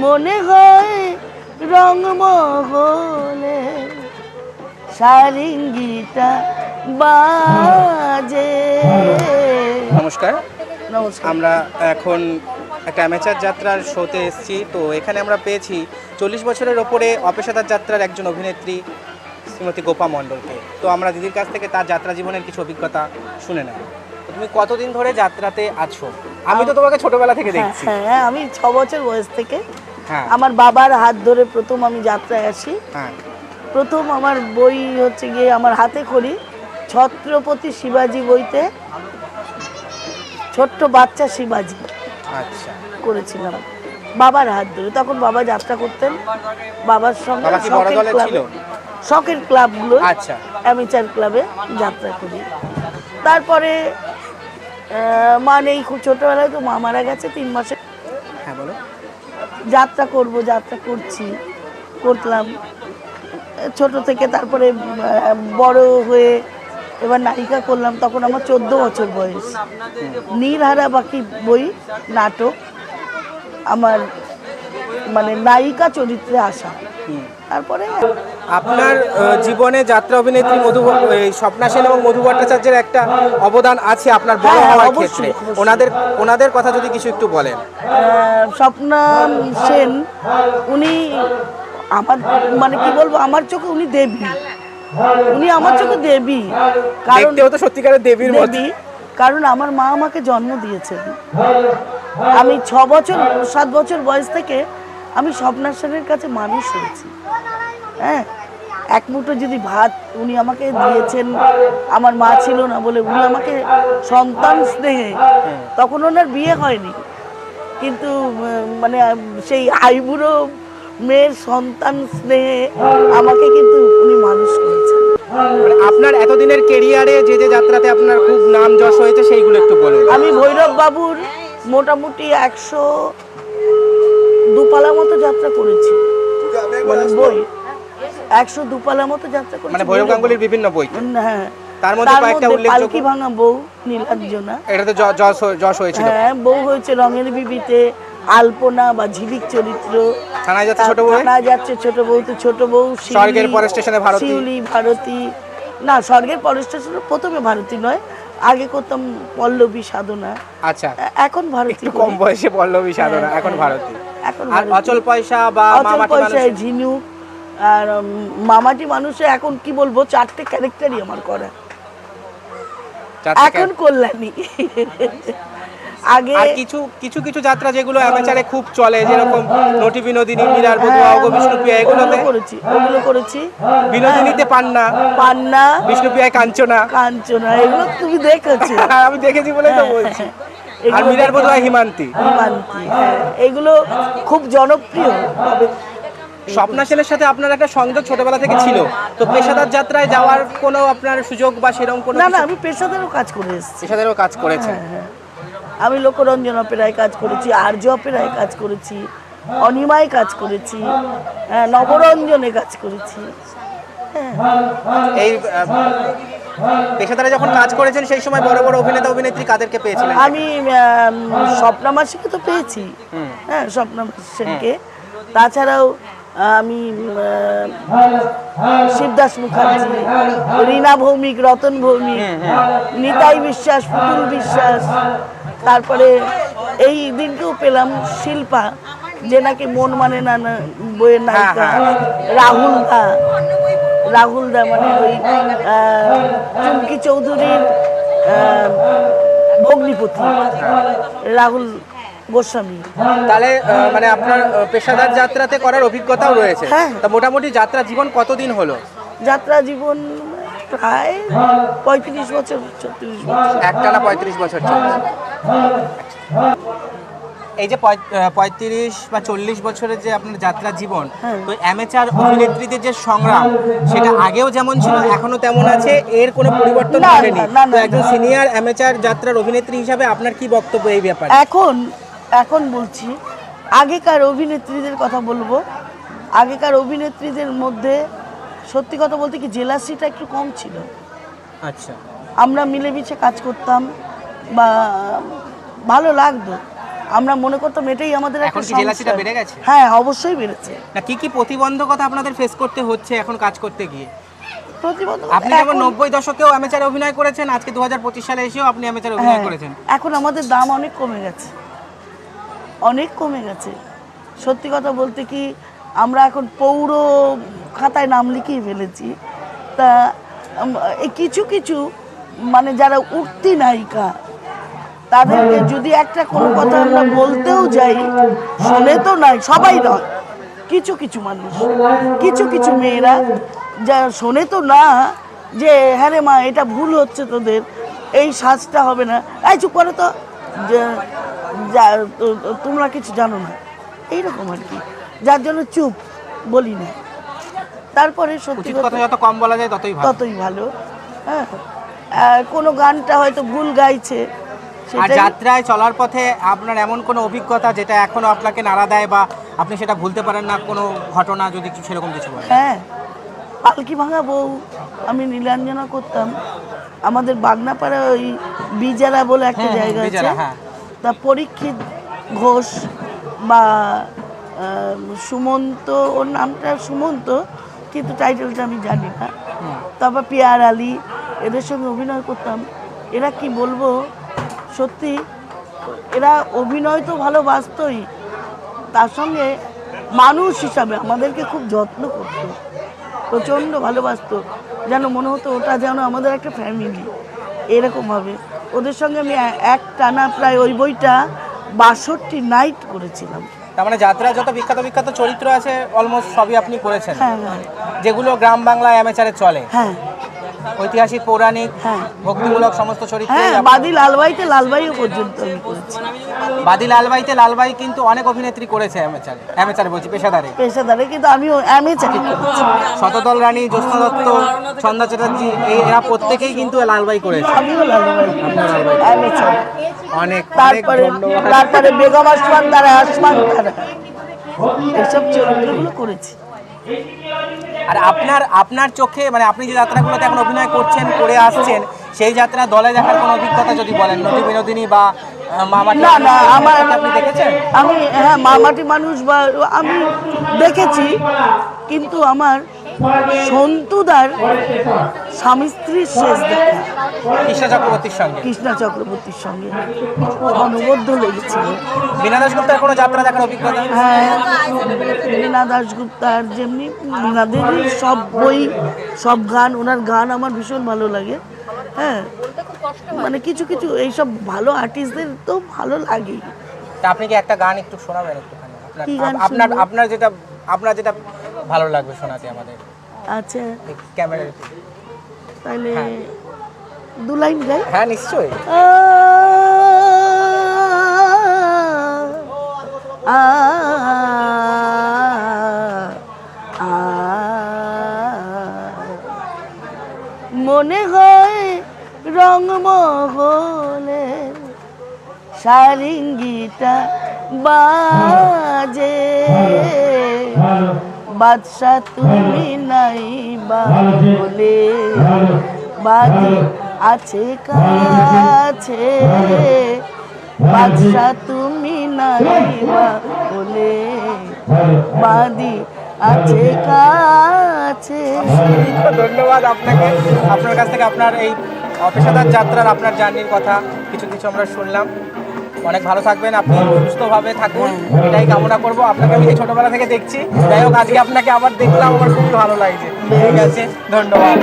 মনে হয় রংমহলে সারিঙ্গিটা বাজে। নমস্কার। নমস্কার। আমরা এখন একটা অ্যামেচার যাত্রার শোতে এসেছি। তো এখানে আমরা পেয়েছি চল্লিশ বছরের ওপরে অপেশাদার যাত্রার একজন অভিনেত্রী শ্রীমতী গোপা মণ্ডলকে। তো আমরা দিদির কাছ থেকে তার যাত্রা জীবনের কিছু অভিজ্ঞতা শুনে নেব। তো তুমি কতদিন ধরে যাত্রাতে আছো? আমি তো তোমাকে ছোটবেলা থেকে হ্যাঁ, দেখছি। হ্যাঁ আমি ছ বছর বয়স থেকে হ্যাঁ। আমার বাবার হাত ধরে প্রথম আমি যাত্রায় আসি। হ্যাঁ। প্রথম আমার বই হচ্ছে গিয়ে আমার হাতে করি ছত্রপতি শিবাজি বইতে ছোট্ট বাচ্চা শিবাজি আচ্ছা। করেছিলাম। বাবার হাত ধরে। তখন বাবা যাত্রা করতেন বাবার সঙ্গে শখের ক্লাবে ছিল? শখের ক্লাবগুলো আচ্ছা। অ্যামেচার ক্লাবে যাত্রা করি। তারপরে মা নেই খুব ছোটোবেলায় তো মা মারা গেছে তিন মাসে হ্যাঁ বলো। যাত্রা করব যাত্রা করছি করলাম। ছোট থেকে তারপরে বড় হয়ে এবার নায়িকা করলাম তখন আমার চোদ্দ বছর বয়স। নীলহারা বাকি বই নাটক আমার মানে নায়িকা চরিত্রে আসা। তারপরে আপনার জীবনে যাত্রা অভিনেত্রী মধু স্বপ্না সেন এবং মধু ভট্টাচার্যের একটা অবদান আছে আপনার বড় হ্যাঁ, হওয়ার ক্ষেত্রে। ওনাদের ওনাদের কথা যদি কিছু একটু বলেন। স্বপ্না সেন উনি আমার মানে কি বলব আমার চোখে উনি দেবী। উনি আমার চোখে দেবী। কারণ তো সত্যিকারের দেবীর দেবী কারণ আমার মা আমাকে জন্ম দিয়েছেন। আমি ছ বছর সাত বছর বয়স থেকে আমি স্বপ্না সেনের কাছে মানুষ হয়েছি। হ্যাঁ? এক মুঠো যদি ভাত উনি আমাকে দিয়েছেন আমার মা ছিল না বলে উনি আমাকে সন্তান স্নেহে তখন ওনার বিয়ে হয়নি। কিন্তু মানে সেই আইবুড়ো মেয়ের সন্তান স্নেহে আমাকে কিন্তু উনি মানুষ করেছেন। মানে আপনার এতদিনের কেরিয়ারে যে যে যাত্রাতে আপনার খুব নাম যশ হয়েছে সেইগুলো একটু বলুন। আমি ভৈরব বাবুর মোটামুটি একশো দুপালা মতো যাত্রা করেছি। মানে বই। একশো দুপালা মতো যাত্রা করেছি। মানে ভৈরব গাঙ্গুলির বিভিন্ন বই। হ্যাঁ। তার মধ্যে কয়েকটা উল্লেখযোগ্য পালকি ভাঙা বউ নীলাঞ্জনা। এটাতে য- যশ হয়ে- যশ হয়েছিল। হ্যাঁ বউ হয়েছে রঙের বিবিতে। আলপনা বা ঝিলিক চরিত্র। থানায় যাচ্ছে ছোট বউ? থানায় যাচ্ছে ছোট বউ তো ছোট বউ। স্বর্গের পরের স্টেশনে ভারতী। শিউলি ভারতী। না স্বর্গের পরের স্টেশনে প্রথমে ভারতী নয়। আগে করতাম পল্লবী সাধনা। আচ্ছা। এখন ভারতী কম বয়সে পল্লবী সাধনা এখন ভারতী। এখন অচল পয়সা বা অচল মামাটি পয়সায় মানুষ ঝিনুক আর মামাটি মানুষে এখন কি বলব চারটে ক্যারেক্টারই আমার করা। এখন কল্যাণী। আগে কিছু কিছু কিছু যাত্রা যেগুলো অ্যামেচারে খুব চলে যেরকম নটি বিনোদিনী মীরার বধু হ্যাঁ, অগ বিষ্ণুপ্রিয়া এগুলোতে করেছি ওগুলো করেছি। বিনোদিনীতে পান্না পান্না বিষ্ণুপ্রিয়ায় কাঞ্চনা। কাঞ্চনা এগুলো তুমি দেখেছ। হ্যাঁ, আমি দেখেছি বলে তো বলছি। আর মীরার বধু হয় হিমান্তি। হিমান্তি, হ্যাঁ, এগুলো খুব জনপ্রিয়। তবে স্বপ্না সেনের সাথে আপনার একটা সংযোগ ছোটবেলা থেকে ছিল। তো পেশাদার যাত্রায় যাওয়ার কোনো আপনার সুযোগ বা সেরকম কোনো না না আমি পেশাদারও কাজ করে এসেছি। পেশাদারও কাজ করেছেন। হ্যাঁ, হ্যাঁ। আমি লোকরঞ্জন অপেরায় কাজ করেছি আর্য অপেরায় কাজ করেছি অনিমায় কাজ করেছি হ্যাঁ, নবরঞ্জনে কাজ করেছি। হ্যাঁ। এই পেশাদারে যখন কাজ করেছেন সেই সময় বড় বড় অভিনেতা অভিনেত্রী কাদেরকে পেয়েছিলেন? আমি স্বপ্না মাসিকে তো পেয়েছি। হ্যাঁ স্বপ্না সেনকে তাছাড়াও আমি শিবদাস মুখার্জি রীনা ভৌমিক রতন ভৌমিক নিতাই বিশ্বাস পুতুল বিশ্বাস। তারপরে এই দিনকেও পেলাম শিল্পা যে নাকি মন মানে না বইয়ের নায়িকা হ্যাঁ, রাহুল দা। রাহুল দা মানে ওই চুমকি চৌধুরীর ভগ্নিপতি রাহুল গোস্বামী। তাহলে মানে আপনার পেশাদার যাত্রাতে করার অভিজ্ঞতাও রয়েছে। হ্যাঁ। তা মোটামুটি যাত্রা জীবন কতদিন হলো? যাত্রা জীবন প্রায় পঁয়ত্রিশ বছর ছত্রিশ বছর। একটানা পঁয়ত্রিশ বছর চলছে। এই যে পঁয়ত্রিশ বা চল্লিশ বছরের যে আপনার যাত্রা জীবন হ্যাঁ। তো অ্যামেচার অভিনেত্রীদের যে সংগ্রাম সেটা আগেও যেমন ছিল এখনও তেমন আছে এর কোনো পরিবর্তন না, ঘটেনি? না, না, তো একজন সিনিয়র অ্যামেচার যাত্রার অভিনেত্রী হিসাবে আপনার কি বক্তব্য এই ব্যাপারে? এখন এখন বলছি আগেকার অভিনেত্রীদের কথা বলব। আগেকার অভিনেত্রীদের মধ্যে সত্যি কথা বলতে কি জেলাসিটা একটু কম ছিল। আচ্ছা। আমরা মিলেমিশে কাজ করতাম বা ভালো লাগতো। আমরা মনে করতাম এটাই আমাদের একটা এখন কি জেলাসিটা বেড়ে গেছে? হ্যাঁ অবশ্যই বেড়েছে। না কি কি প্রতিবন্ধকতা আপনাদের ফেস করতে হচ্ছে এখন কাজ করতে গিয়ে? আপনি যেমন এখন- নব্বই দশকেও অ্যামেচারে অভিনয় করেছেন আজকে দু হাজার পঁচিশ সালে এসেও আপনি অ্যামেচারে অভিনয় হ্যাঁ, করেছেন। এখন আমাদের দাম অনেক কমে গেছে। অনেক কমে গেছে। সত্যি কথা বলতে কি আমরা এখন পৌর খাতায় নাম লিখিয়ে ফেলেছি। তা কিছু কিছু মানে যারা উঠতি নায়িকা তাদেরকে যদি একটা কোনো কথা আমরা বলতেও যাই শোনে তো নাই সবাই নয়। কিছু কিছু মানুষ কিছু কিছু মেয়েরা যা শোনে তো না যে হ্যাঁ রে মা এটা ভুল হচ্ছে তোদের এই সাজটা হবে না। এই চুপ করে তো। তোমরা কিছু জানো না। এইরকম আর কি। যার জন্য চুপ বলি না। তারপরে সত্যি কথা যত কম বলা যায় ততই ভালো। ততই ভালো। হ্যাঁ। কোনো গানটা হয়তো ভুল গাইছে। আর যাত্রায় চলার পথে আপনার এমন কোনো অভিজ্ঞতা যেটা এখনও আপনাকে নাড়া দেয় বা আপনি সেটা ভুলতে পারেন না? কোনো ঘটনা যদি কিছু সেরকম কিছু বলেন। হ্যাঁ পালকি ভাঙা বউ আমি নীলাঞ্জনা করতাম। আমাদের বাগনাপাড়া ওই বিজারা বলে একটা হ্যাঁ, হ্যাঁ, জায়গা আছে। হ্যাঁ। তা পরীক্ষিত ঘোষ বা সুমন্ত ওর নামটা সুমন্ত কিন্তু টাইটেলটা আমি জানি না। তারপর পিয়ার আলী এদের সঙ্গে অভিনয় করতাম। এরা কি বলব? সত্যি এরা অভিনয় তো ভালোবাসতই। তার সঙ্গে মানুষ হিসাবে আমাদেরকে খুব যত্ন করতো। প্রচণ্ড ভালোবাসতো। যেন মনে হতো ওটা যেন আমাদের একটা ফ্যামিলি এরকমভাবে ওদের সঙ্গে আমি এক টানা প্রায় ওই বইটা বাষট্টি নাইট করেছিলাম। তার মানে যাত্রায় যত বিখ্যাত বিখ্যাত চরিত্র আছে অলমোস্ট সবই আপনি করেছেন। হ্যাঁ হ্যাঁ। যেগুলো গ্রাম বাংলায় অ্যামেচারে চলে। হ্যাঁ। ঐতিহাসিক পৌরাণিক হ্যাঁ। ভক্তিমূলক সমস্ত চরিত্র হ্যাঁ বাদি লালবাইতে লালবাইও পর্যন্ত আমি করেছি বাদি লালবাইতে লালবাই কিন্তু অনেক অভিনেত্রী করেছে অ্যামেচারে অ্যামেচারে বলছি পেশাদারে। পেশাদারে কিন্তু আমি চাকরি করেছি শতদল রানী জ্যোৎস্না দত্ত ছন্দা চ্যাটার্জি এই এরা প্রত্যেকেই কিন্তু লালবাই করেছে। আমিও লালবাই অনেক অনেক তারপরে ধন্যবাদ। তারপরে বেগম আসমান তারা আসমান এসব চরিত্রগুলো করেছি। আর আপনার আপনার চোখে মানে আপনি যে যাত্রাগুলোতে এখন অভিনয় করছেন করে আসছেন সেই যাত্রা দলে দেখার কোনো অভিজ্ঞতা যদি বলেন নদী বিনোদিনী বা মামাটি না না আমার আপনি দেখেছেন? আমি হ্যাঁ মামাটি মানুষ বা আমি দেখেছি কিন্তু আমার সন্তুদার স্বামী স্ত্রীর শেষ দেখা। কৃষ্ণ চক্রবর্তীর সঙ্গে? কৃষ্ণা চক্রবর্তীর সঙ্গে। অনবদ্য লেগেছিল। বীণা দাসগুপ্তার কোনো যাত্রা দেখার অভিজ্ঞতা? হ্যাঁ। মীনা দাশগুপ্তার যেমনি ওনাদের সব বই সব গান ওনার গান আমার ভীষণ ভালো লাগে হ্যাঁ মানে কিছু কিছু এইসব ভালো আর্টিস্টদের তো ভালো লাগেই তা আপনি কি একটা গান একটু শোনাবেন একটুখানি আপনার আপনার যেটা আপনার যেটা ভালো লাগবে শোনাতে আমাদের আচ্ছা ক্যামেরা তাহলে হ্যাঁ। দু লাইন গাই হ্যাঁ নিশ্চয়ই আ মনে হয় রংমহলে সারিঙ্গিটা বাজে। বাদশা তুমি নাই বা বলে। বাদি আছে কাছে। বাদশা তুমি নাই বা বলে। বাদি আছে কাছে। ধন্যবাদ আপনাকে। আপনার কাছ থেকে আপনার এই অপেশাদার যাত্রার আপনার জার্নির কথা কিছু কিছু আমরা শুনলাম। অনেক ভালো থাকবেন আপনি সুস্থভাবে থাকুন। এটাই কামনা করব। আপনাকে আমি ছোটবেলা থেকে দেখছি যাই হোক আজকে আপনাকে আবার দেখলাম আমার খুব ভালো লাগছে। ঠিক আছে ধন্যবাদ।